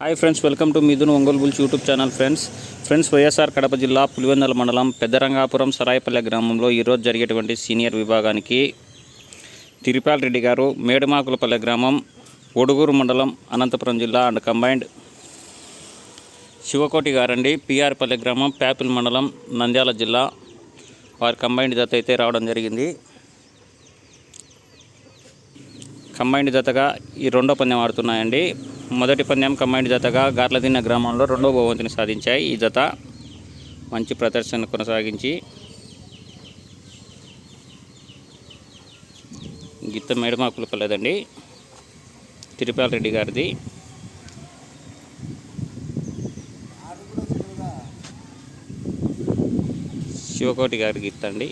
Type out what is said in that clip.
Hi friends welcome to Mithun Ongole bulls YouTube channel friends friends YSR Kadapa జిల్లా పులివెందల మండలం పెద్దరంగాపురం సరాయపల్లె గ్రామంలో ఈరోజు జరిగేటువంటి సీనియర్ విభాగానికి తిరుపాల్ రెడ్డి గారు మేడుమాకులపల్లె గ్రామం ఒడుగూరు మండలం అనంతపురం జిల్లా అండ్ కంబైండ్ శివకోటి గారండి పిఆర్పల్లె గ్రామం ప్యాపిల్ మండలం నంద్యాల జిల్లా. వారి కంబైండ్ జత అయితే రావడం జరిగింది. కంబైండ్ జతగా ఈ రెండో పందెం ఆడుతున్నాయండి. మొదటి పందెం కంబైండ్ జతగా గార్లదిన్న గ్రామంలో రెండో బహుమతిని సాధించాయి. ఈ జత మంచి ప్రదర్శన కొనసాగించి గిత్త మేడమాకులు కలదండి తిరుపాల రెడ్డి గారిది. శివకోటి గారి గిత్త అండి